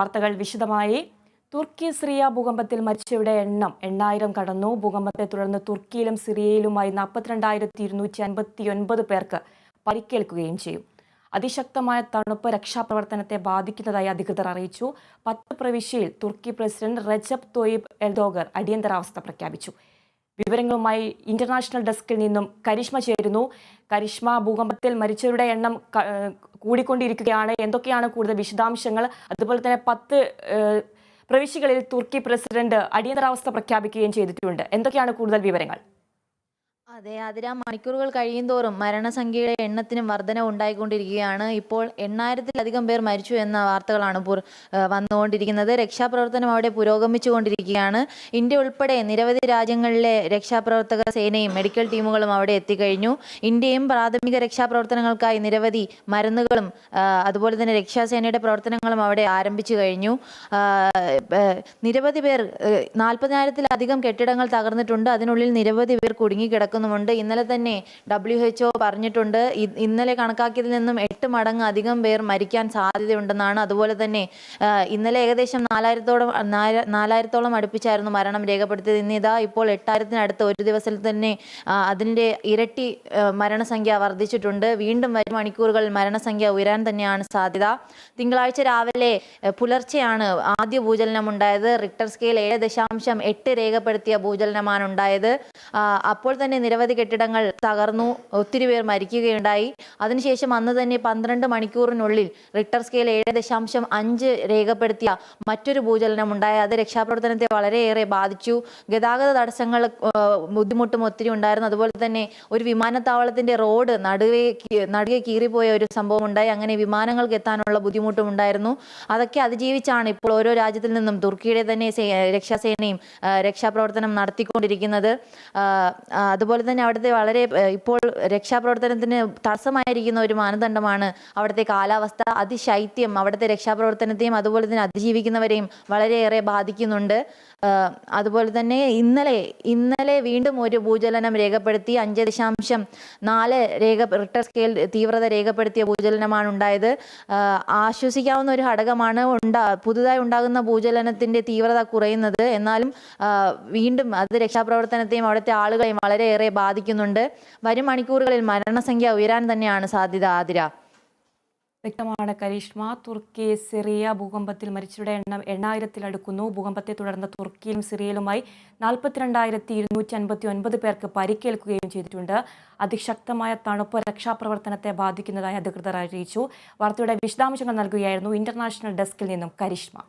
വാർത്തകൾ വിശദമായി. തുർക്കി സിറിയ ഭൂകമ്പത്തിൽ മരിച്ചവരുടെ എണ്ണം എണ്ണായിരം കടന്നു. ഭൂകമ്പത്തെ തുടർന്ന് തുർക്കിയിലും സിറിയയിലുമായി നാൽപ്പത്തിരണ്ടായിരത്തി ഇരുന്നൂറ്റി അൻപത്തി ഒൻപത് പേർക്ക് പരിക്കേൽക്കുകയും ചെയ്യും. അതിശക്തമായ തണുപ്പ് രക്ഷാപ്രവർത്തനത്തെ ബാധിക്കുന്നതായി അധികൃതർ അറിയിച്ചു. പത്ത് പ്രവിശ്യയിൽ തുർക്കി പ്രസിഡന്റ് റജബ് തോയിബ് എൽദോഗർ അടിയന്തരാവസ്ഥ പ്രഖ്യാപിച്ചു. വിവരങ്ങളുമായി ഇന്റർനാഷണൽ ഡെസ്കിൽ നിന്നും കരിഷ്മ ചേരുന്നു. കരിഷ്മ ഭൂകമ്പത്തിൽ മരിച്ചവരുടെ എണ്ണം കൂടിക്കൊണ്ടിരിക്കുകയാണ്. എന്തൊക്കെയാണ് കൂടുതൽ വിശദാംശങ്ങൾ? അതുപോലെ തന്നെ പത്ത് പ്രവിശ്യകളിൽ തുർക്കി പ്രസിഡന്റ് അടിയന്തരാവസ്ഥ പ്രഖ്യാപിക്കുകയും ചെയ്തിട്ടുണ്ട്. എന്തൊക്കെയാണ് കൂടുതൽ വിവരങ്ങൾ? അതെ അതിര മണിക്കൂറുകൾ കഴിയുന്തോറും മരണസംഖ്യയുടെ എണ്ണത്തിനും വർധന ഉണ്ടായിക്കൊണ്ടിരിക്കുകയാണ്. ഇപ്പോൾ എണ്ണായിരത്തിലധികം പേർ മരിച്ചു എന്ന വാർത്തകളാണ് വന്നുകൊണ്ടിരിക്കുന്നത്. രക്ഷാപ്രവർത്തനം അവിടെ പുരോഗമിച്ചുകൊണ്ടിരിക്കുകയാണ്. ഇന്ത്യ ഉൾപ്പെടെ നിരവധി രാജ്യങ്ങളിലെ രക്ഷാപ്രവർത്തക സേനയും മെഡിക്കൽ ടീമുകളും അവിടെ എത്തിക്കഴിഞ്ഞു. ഇന്ത്യയും പ്രാഥമിക രക്ഷാപ്രവർത്തനങ്ങൾക്കായി നിരവധി മരുന്നുകളും അതുപോലെ തന്നെ രക്ഷാസേനയുടെ പ്രവർത്തനങ്ങളും അവിടെ ആരംഭിച്ചു കഴിഞ്ഞു. നിരവധി പേർ നാൽപ്പതിനായിരത്തിലധികം കെട്ടിടങ്ങൾ തകർന്നിട്ടുണ്ട്. അതിനുള്ളിൽ നിരവധി പേർ കുടുങ്ങിക്കിടക്കുന്നുമുണ്ട് ഇന്നലെ തന്നെ ഡബ്ല്യു എച്ച് പറഞ്ഞിട്ടുണ്ട്. ഇന്നലെ കണക്കാക്കിയതിൽ നിന്നും എട്ട് മടങ്ങ് അധികം പേർ മരിക്കാൻ സാധ്യതയുണ്ടെന്നാണ്. അതുപോലെ തന്നെ ഇന്നലെ ഏകദേശം നാലായിരത്തോളം നാല- നാലായിരത്തോളം അടുപ്പിച്ചായിരുന്നു മരണം രേഖപ്പെടുത്തിയത്. ഇന്ന് ഇതാ ഇപ്പോൾ എട്ടായിരത്തിനടുത്ത് ഒരു ദിവസത്തിൽ തന്നെ അതിന്റെ ഇരട്ടി മരണസംഖ്യ വർദ്ധിച്ചിട്ടുണ്ട്. വീണ്ടും വരും മണിക്കൂറുകൾ മരണസംഖ്യ ഉയരാൻ തന്നെയാണ് സാധ്യത. തിങ്കളാഴ്ച രാവിലെ പുലർച്ചെയാണ് ആദ്യ ഭൂചലനം ഉണ്ടായത് റിക്ടർ സ്കെയിൽ ഏഴ് ദശാംശം എട്ട് രേഖപ്പെടുത്തിയ ഭൂചലനമാണ് ഉണ്ടായത് അപ്പോൾ തന്നെ നിരവധി കെട്ടിടങ്ങൾ തകർന്നു. ഒത്തിരി പേർ മരിക്കുകയുണ്ടായി. അതിനുശേഷം അന്ന് തന്നെ പന്ത്രണ്ട് മണിക്കൂറിനുള്ളിൽ റിക്ടർ സ്കെയിൽ ഏഴ് ദശാംശം അഞ്ച് രേഖപ്പെടുത്തിയ മറ്റൊരു ഭൂചലനം ഉണ്ടായി അത് രക്ഷാപ്രവർത്തനത്തെ വളരെയേറെ ബാധിച്ചു. ഗതാഗത തടസ്സങ്ങൾ ബുദ്ധിമുട്ടും ഒത്തിരി ഉണ്ടായിരുന്നു. അതുപോലെ തന്നെ ഒരു വിമാനത്താവളത്തിന്റെ റോഡ് നടുവേ നടുകെ കീറിപ്പോയ ഒരു സംഭവം ഉണ്ടായി. അങ്ങനെ വിമാനങ്ങൾക്ക് എത്താനുള്ള ബുദ്ധിമുട്ടും ഉണ്ടായിരുന്നു. അതൊക്കെ അതിജീവിച്ചാണ് ഇപ്പോൾ ഓരോ രാജ്യത്തിൽ നിന്നും തുർക്കിയുടെ തന്നെ രക്ഷാസേനയും രക്ഷാപ്രവർത്തനം നടത്തിക്കൊണ്ടിരിക്കുന്നത്. ആ, അതുപോലെ തന്നെ അവിടുത്തെ വളരെ ഇപ്പോൾ രക്ഷാപ്രവർത്തനത്തിന് തടസ്സമായിരിക്കുന്ന ഒരു മാനദണ്ഡമാണ് അവിടുത്തെ കാലാവസ്ഥ. അതിശൈത്യം അവിടുത്തെ രക്ഷാപ്രവർത്തനത്തെയും അതുപോലെ തന്നെ അതിജീവിക്കുന്നവരെയും വളരെയേറെ ബാധിക്കുന്നുണ്ട്. അതുപോലെ തന്നെ ഇന്നലെ ഇന്നലെ വീണ്ടും ഒരു ഭൂചലനം രേഖപ്പെടുത്തി അഞ്ച് ദശാംശം നാല് രേഖ റിട്ടർ സ്കെയിൽ തീവ്രത രേഖപ്പെടുത്തിയ ഭൂചലനമാണ് ഉണ്ടായത്. ആശ്വസിക്കാവുന്ന ഒരു ഘടകമാണ് ഉണ്ടാ പുതുതായി ഉണ്ടാകുന്ന ഭൂചലനത്തിന്റെ തീവ്രത കുറയുന്നത്. എന്നാലും വീണ്ടും അത് രക്ഷാപ്രവർത്തനത്തെയും അവിടുത്തെ ആളുകളെയും വളരെയേറെ ബാധിക്കുന്നുണ്ട്. വരും മണിക്കൂറുകളിൽ മരണസംഖ്യ ഉയരാൻ തന്നെയാണ് സാധ്യത ആതിര. വ്യക്തമാണ് കരീഷ്മ. തുർക്കി സിറിയ ഭൂകമ്പത്തിൽ മരിച്ചവരുടെ എണ്ണം എണ്ണായിരത്തിലടുക്കുന്നു ഭൂകമ്പത്തെ തുടർന്ന് തുർക്കിയിലും സിറിയയിലുമായി നാൽപ്പത്തിരണ്ടായിരത്തി ഇരുന്നൂറ്റി അൻപത്തി ഒൻപത് പേർക്ക് പരിക്കേൽക്കുകയും ചെയ്തിട്ടുണ്ട്. അതിശക്തമായ തണുപ്പ് രക്ഷാപ്രവർത്തനത്തെ ബാധിക്കുന്നതായി അധികൃതർ അറിയിച്ചു. വാർത്തയുടെ വിശദാംശങ്ങൾ നൽകുകയായിരുന്നു ഇന്റർനാഷണൽ ഡെസ്കിൽ നിന്നും കരിഷ്മ.